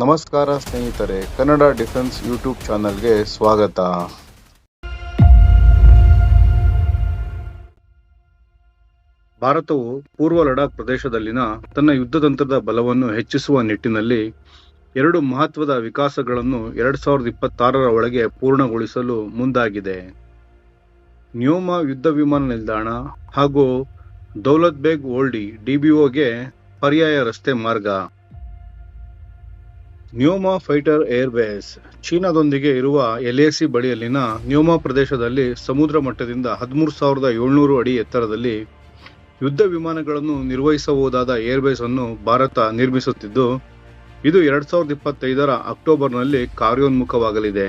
ನಮಸ್ಕಾರ ಸ್ನೇಹಿತರೆ, Kannada defence YouTube ಚಾನಲ್ಗೆ ಸ್ವಾಗತ. ಭಾರತವು ಪೂರ್ವ ಲಡಾಖ್ ಪ್ರದೇಶದಲ್ಲಿನ ತನ್ನ ಯುದ್ಧತಂತ್ರದ ಬಲವನ್ನು ಹೆಚ್ಚಿಸುವ ನಿಟ್ಟಿನಲ್ಲಿ ಎರಡು ಮಹತ್ವದ ವಿಕಾಸಗಳನ್ನು ಎರಡ್ ಸಾವಿರದ ಇಪ್ಪತ್ತಾರರ ಒಳಗೆ ಪೂರ್ಣಗೊಳಿಸಲು ಮುಂದಾಗಿದೆ. ನ್ಯೋಮ ಯುದ್ಧ ವಿಮಾನ ನಿಲ್ದಾಣ ಹಾಗೂ ದೌಲತ್ ಬೇಗ್ ಓಲ್ಡಿ ಡಿಬಿಒಗೆ ಪರ್ಯಾಯ ರಸ್ತೆ ಮಾರ್ಗ. ನ್ಯೋಮಾ ಫೈಟರ್ ಏರ್ಬೇಸ್ ಚೀನಾದೊಂದಿಗೆ ಇರುವ ಎಲ್ಎಸಿ ಬಳಿಯಲ್ಲಿನ ನ್ಯೂಮಾ ಪ್ರದೇಶದಲ್ಲಿ ಸಮುದ್ರ ಮಟ್ಟದಿಂದ ಹದಿಮೂರು ಸಾವಿರದ ಏಳ್ನೂರು ಅಡಿ ಎತ್ತರದಲ್ಲಿ ಯುದ್ಧ ವಿಮಾನಗಳನ್ನು ನಿರ್ವಹಿಸಬಹುದಾದ ಏರ್ಬೇಸ್ ಅನ್ನು ಭಾರತ ನಿರ್ಮಿಸುತ್ತಿದ್ದು, ಇದು ಎರಡ್ ಸಾವಿರದ ಇಪ್ಪತ್ತೈದರ ಅಕ್ಟೋಬರ್ನಲ್ಲಿ ಕಾರ್ಯೋನ್ಮುಖವಾಗಲಿದೆ.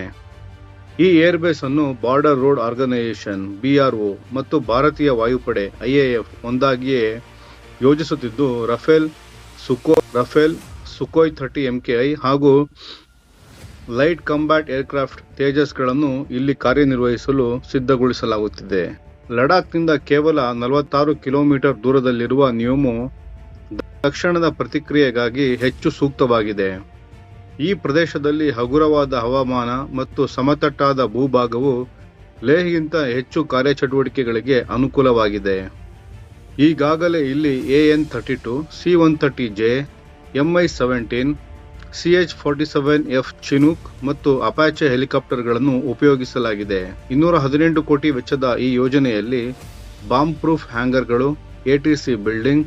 ಈ ಏರ್ಬೇಸ್ ಅನ್ನು ಬಾರ್ಡರ್ ರೋಡ್ ಆರ್ಗನೈಸೇಷನ್ ಬಿಆರ್ಒ ಮತ್ತು ಭಾರತೀಯ ವಾಯುಪಡೆ ಐಎಎಫ್ ಒಂದಾಗಿಯೇ ಯೋಜಿಸುತ್ತಿದ್ದು, Rafale Sukhoi Rafale Sukhoi thirty M K I ಹಾಗೂ ಲೈಟ್ ಕಂಬ್ಯಾಟ್ ಏರ್ಕ್ರಾಫ್ಟ್ ತೇಜಸ್ಗಳನ್ನು ಇಲ್ಲಿ ಕಾರ್ಯನಿರ್ವಹಿಸಲು ಸಿದ್ಧಗೊಳಿಸಲಾಗುತ್ತಿದೆ. ಲಡಾಖ್ನಿಂದ ಕೇವಲ ನಲವತ್ತಾರು ಕಿಲೋಮೀಟರ್ ದೂರದಲ್ಲಿರುವ ನಿಯೋಮು ತಕ್ಷಣದ ಪ್ರತಿಕ್ರಿಯೆಗಾಗಿ ಹೆಚ್ಚು ಸೂಕ್ತವಾಗಿದೆ. ಈ ಪ್ರದೇಶದಲ್ಲಿ ಹಗುರವಾದ ಹವಾಮಾನ ಮತ್ತು ಸಮತಟ್ಟಾದ ಭೂಭಾಗವು ಲೇಹ್ಗಿಂತ ಹೆಚ್ಚು ಕಾರ್ಯಚಟುವಟಿಕೆಗಳಿಗೆ ಅನುಕೂಲವಾಗಿದೆ. ಈಗಾಗಲೇ ಇಲ್ಲಿ A N thirty two C one thirty J MI seventeen C H forty seven F Chinook ಮತ್ತು ಅಪಾಚೆ ಹೆಲಿಕಾಪ್ಟರ್ಗಳನ್ನು ಉಪಯೋಗಿಸಲಾಗಿದೆ. ಇನ್ನೂರ ಹದಿನೆಂಟು ಕೋಟಿ ವೆಚ್ಚದ ಈ ಯೋಜನೆಯಲ್ಲಿ ಬಾಂಬ್ ಪ್ರೂಫ್ ಹ್ಯಾಂಗರ್ಗಳು ಎಟಿಸಿ ಬಿಲ್ಡಿಂಗ್,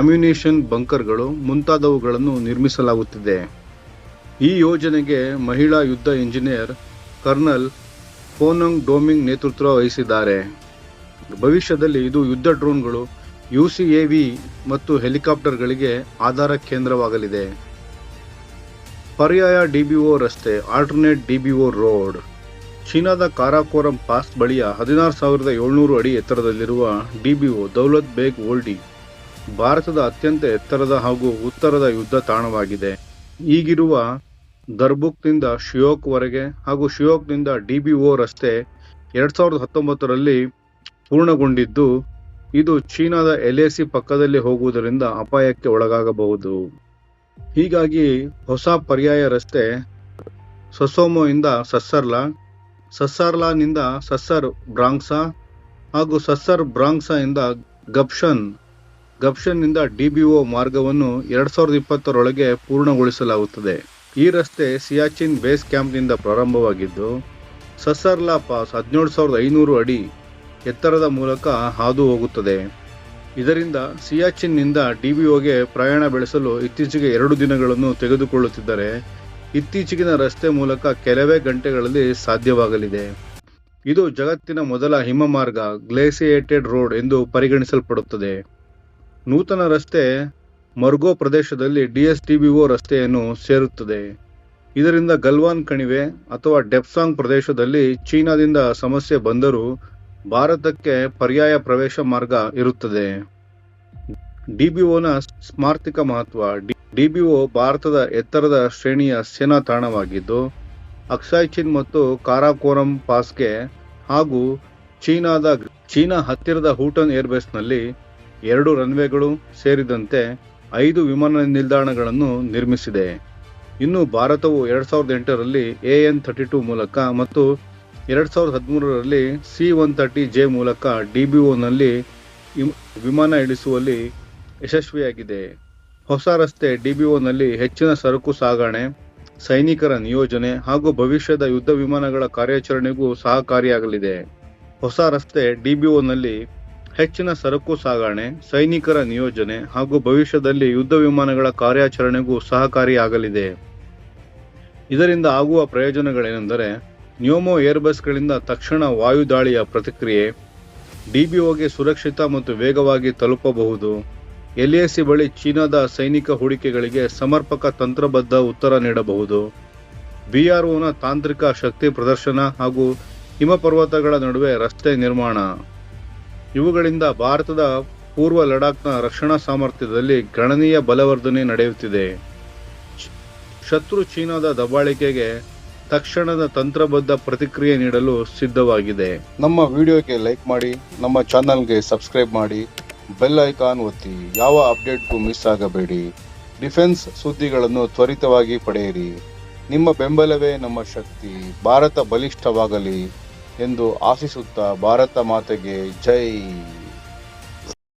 ಅಮ್ಯುನೇಷನ್ ಬಂಕರ್ಗಳು ಮುಂತಾದವುಗಳನ್ನು ನಿರ್ಮಿಸಲಾಗುತ್ತಿದೆ. ಈ ಯೋಜನೆಗೆ ಮಹಿಳಾ ಯುದ್ಧ ಇಂಜಿನಿಯರ್ ಕರ್ನಲ್ ಫೋನಂಗ್ ಡೋಮಿಂಗ್ ನೇತೃತ್ವ ವಹಿಸಿದ್ದಾರೆ. ಭವಿಷ್ಯದಲ್ಲಿ ಇದು ಯುದ್ಧ ಡ್ರೋನ್ಗಳು ಯುಸಿಎವಿ ಮತ್ತು ಹೆಲಿಕಾಪ್ಟರ್ಗಳಿಗೆ ಆಧಾರ ಕೇಂದ್ರವಾಗಲಿದೆ. ಪರ್ಯಾಯ ಡಿಬಿಒ ರಸ್ತೆ ಆಲ್ಟರ್ನೇಟ್ ಡಿಬಿಒ ರೋಡ್ ಚೀನಾದ ಕಾರಾಕೋರಂ ಪಾಸ್ ಬಳಿಯ ಹದಿನಾರು ಸಾವಿರದ ಏಳ್ನೂರು ಅಡಿ ಎತ್ತರದಲ್ಲಿರುವ ಡಿಬಿಒ ದೌಲತ್ ಬೇಗ್ ಓಲ್ಡಿ, ಭಾರತದ ಅತ್ಯಂತ ಎತ್ತರದ ಹಾಗೂ ಉತ್ತರದ ಯುದ್ಧ ತಾಣವಾಗಿದೆ. ಈಗಿರುವ ದರ್ಬುಕ್ನಿಂದ ಶಿಯೋಕ್ವರೆಗೆ ಹಾಗೂ ಶಿಯೋಕ್ನಿಂದ ಡಿಬಿಒ ರಸ್ತೆ ಎರಡು ಸಾವಿರದ ಹತ್ತೊಂಬತ್ತರಲ್ಲಿ ಪೂರ್ಣಗೊಂಡಿದ್ದು ಇದು ಚೀನಾದ ಎಲ್ಎಸಿ ಪಕ್ಕದಲ್ಲಿ ಹೋಗುವುದರಿಂದ ಅಪಾಯಕ್ಕೆ ಒಳಗಾಗಬಹುದು. ಹೀಗಾಗಿ ಹೊಸ ಪರ್ಯಾಯ ರಸ್ತೆ ಸಸೋಮೊಯಿಂದ ಸಸ್ಸರ್ಲಾ, ಸಸ್ಸರ್ಲಾನಿಂದ ಸಸ್ಸರ್ ಬ್ರಾಂಕ್ಸಾ ಹಾಗೂ ಸಸ್ಸರ್ ಬ್ರಾಂಕ್ಸಾ ಇಂದ ಗಬ್ಷನ್ ಡಿ ನಿಂದ ಒ ಮಾರ್ಗವನ್ನು ಎರಡ್ ಸಾವಿರದ ಇಪ್ಪತ್ತರೊಳಗೆ ಪೂರ್ಣಗೊಳಿಸಲಾಗುತ್ತದೆ. ಈ ರಸ್ತೆ ಸಿಯಾಚಿನ್ ಬೇಸ್ ಕ್ಯಾಂಪ್ನಿಂದ ಪ್ರಾರಂಭವಾಗಿದ್ದು, ಸಸ್ಸರ್ಲಾ ಪಾಸ್ ಹದಿನೇಳು ಸಾವಿರದ ಐನೂರು ಅಡಿ ಎತ್ತರದ ಮೂಲಕ ಹಾದು ಹೋಗುತ್ತದೆ. ಇದರಿಂದ ಸಿಯಾಚಿನ್ನಿಂದ ಡಿಬಿಒಗೆ ಪ್ರಯಾಣ ಬೆಳೆಸಲು ಇತ್ತೀಚೆಗೆ ಎರಡು ದಿನಗಳನ್ನು ತೆಗೆದುಕೊಳ್ಳುತ್ತಿದ್ದರೆ, ಇತ್ತೀಚೆಗಿನ ರಸ್ತೆ ಮೂಲಕ ಕೆಲವೇ ಗಂಟೆಗಳಲ್ಲಿ ಸಾಧ್ಯವಾಗಲಿದೆ. ಇದು ಜಗತ್ತಿನ ಮೊದಲ ಹಿಮ ಮಾರ್ಗ ಗ್ಲೇಸಿಯೇಟೆಡ್ ರೋಡ್ ಎಂದು ಪರಿಗಣಿಸಲ್ಪಡುತ್ತದೆ. ನೂತನ ರಸ್ತೆ ಮರ್ಗೋ ಪ್ರದೇಶದಲ್ಲಿ ಡಿಎಸ್ಟಿಬಿಒ ರಸ್ತೆಯನ್ನು ಸೇರುತ್ತದೆ. ಇದರಿಂದ ಗಲ್ವಾನ್ ಕಣಿವೆ ಅಥವಾ ಡೆಪ್ಸಾಂಗ್ ಪ್ರದೇಶದಲ್ಲಿ ಚೀನಾದಿಂದ ಸಮಸ್ಯೆ ಬಂದರೂ ಭಾರತಕ್ಕೆ ಪರ್ಯಾಯ ಪ್ರವೇಶ ಮಾರ್ಗ ಇರುತ್ತದೆ. ಡಿಬಿಒನ ಸ್ಮಾರ್ಥಿಕ ಮಹತ್ವ ಡಿಬಿಒ ಭಾರತದ ಎತ್ತರದ ಶ್ರೇಣಿಯ ಸೇನಾ ತಾಣವಾಗಿದ್ದು, ಅಕ್ಸಾಯ್ ಚಿನ್ ಮತ್ತು ಕಾರಾಕೋರಂ ಪಾಸ್ಗೆ ಹಾಗೂ ಚೀನಾದ ಚೀನಾ ಹತ್ತಿರದ ಹೂಟನ್ ಏರ್ಬೇಸ್ನಲ್ಲಿ ಎರಡು ರನ್ವೇಗಳು ಸೇರಿದಂತೆ ಐದು ವಿಮಾನ ನಿಲ್ದಾಣಗಳನ್ನು ನಿರ್ಮಿಸಿದೆ. ಇನ್ನು ಭಾರತವು ಎರಡ್ ಸಾವಿರದ ಎಂಟರಲ್ಲಿ ಎ ಎನ್ ಥರ್ಟಿ ಟೂ ಮೂಲಕ ಮತ್ತು ಎರಡ್ ಸಾವಿರದ ಹದಿಮೂರರಲ್ಲಿ ಸಿ ಒನ್ ತರ್ಟಿ ಜೆ ಮೂಲಕ ಡಿ ಬಿ ಒನಲ್ಲಿ ವಿಮಾನ ಇಳಿಸುವಲ್ಲಿ ಯಶಸ್ವಿಯಾಗಿದೆ. ಹೊಸ ರಸ್ತೆ ಡಿ ಬಿ ಒನಲ್ಲಿ ಹೆಚ್ಚಿನ ಸರಕು ಸಾಗಣೆ, ಸೈನಿಕರ ನಿಯೋಜನೆ ಹಾಗೂ ಭವಿಷ್ಯದ ಯುದ್ಧ ವಿಮಾನಗಳ ಕಾರ್ಯಾಚರಣೆಗೂ ಸಹಕಾರಿಯಾಗಲಿದೆ. ಹೊಸ ರಸ್ತೆ ಡಿ ಬಿ ಒನಲ್ಲಿ ಹೆಚ್ಚಿನ ಸರಕು ಸಾಗಣೆ, ಸೈನಿಕರ ನಿಯೋಜನೆ ಹಾಗೂ ಭವಿಷ್ಯದಲ್ಲಿ ಯುದ್ಧ ವಿಮಾನಗಳ ಕಾರ್ಯಾಚರಣೆಗೂ ಸಹಕಾರಿಯಾಗಲಿದೆ. ಇದರಿಂದ ಆಗುವ ಪ್ರಯೋಜನಗಳೇನೆಂದರೆ ನ್ಯೋಮೋ ಏರ್ಬಸ್ಗಳಿಂದ ತಕ್ಷಣ ವಾಯುದಾಳಿಯ ಪ್ರತಿಕ್ರಿಯೆ. ಡಿಬಿಒಗೆ ಸುರಕ್ಷಿತ ಮತ್ತು ವೇಗವಾಗಿ ತಲುಪಬಹುದು. ಎಲ್ಎಸಿ ಬಳಿ ಚೀನಾದ ಸೈನಿಕ ಹೂಡಿಕೆಗಳಿಗೆ ಸಮರ್ಪಕ ತಂತ್ರಬದ್ಧ ಉತ್ತರ ನೀಡಬಹುದು. ಬಿಆರ್ಒನ ತಾಂತ್ರಿಕ ಶಕ್ತಿ ಪ್ರದರ್ಶನ ಹಾಗೂ ಹಿಮಪರ್ವತಗಳ ನಡುವೆ ರಸ್ತೆ ನಿರ್ಮಾಣ. ಇವುಗಳಿಂದ ಭಾರತದ ಪೂರ್ವ ಲಡಾಖ್ನ ರಕ್ಷಣಾ ಸಾಮರ್ಥ್ಯದಲ್ಲಿ ಗಣನೀಯ ಬಲವರ್ಧನೆ ನಡೆಯುತ್ತಿದೆ. ಶತ್ರು ಚೀನಾದ ದಬ್ಬಾಳಿಕೆಗೆ ತಕ್ಷಣದ ತಂತ್ರಬದ್ಧ ಪ್ರತಿಕ್ರಿಯೆ ನೀಡಲು ಸಿದ್ಧವಾಗಿದೆ. ನಮ್ಮ ವಿಡಿಯೋಗೆ ಲೈಕ್ ಮಾಡಿ, ನಮ್ಮ ಚಾನಲ್ಗೆ ಸಬ್ಸ್ಕ್ರೈಬ್ ಮಾಡಿ, ಬೆಲ್ ಐಕಾನ್ ಒತ್ತಿ, ಯಾವ ಅಪ್ಡೇಟ್ಗೂ ಮಿಸ್ ಆಗಬೇಡಿ. ಡಿಫೆನ್ಸ್ ಸುದ್ದಿಗಳನ್ನು ತ್ವರಿತವಾಗಿ ಪಡೆಯಿರಿ. ನಿಮ್ಮ ಬೆಂಬಲವೇ ನಮ್ಮ ಶಕ್ತಿ. ಭಾರತ ಬಲಿಷ್ಠವಾಗಲಿ ಎಂದು ಆಶಿಸುತ್ತಾ ಭಾರತ ಮಾತೆಗೆ ಜೈ.